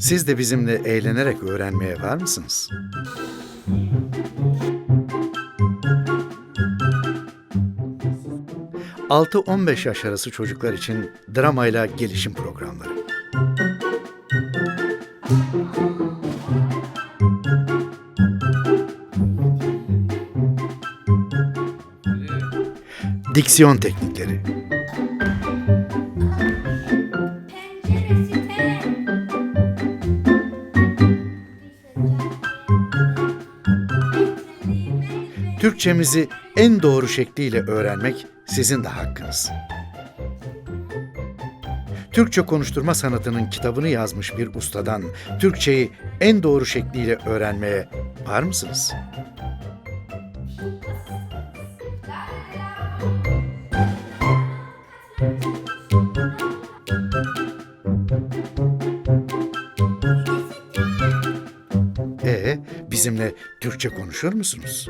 Siz de bizimle eğlenerek öğrenmeye var mısınız? ...6-15 yaş arası çocuklar için dramayla gelişim programları. Diksiyon teknikleri. Türkçemizi en doğru şekliyle öğrenmek sizin de hakkınız. Türkçe konuşturma sanatının kitabını yazmış bir ustadan Türkçeyi en doğru şekliyle öğrenmeye var mısınız? Ee, bizimle Türkçe konuşur musunuz?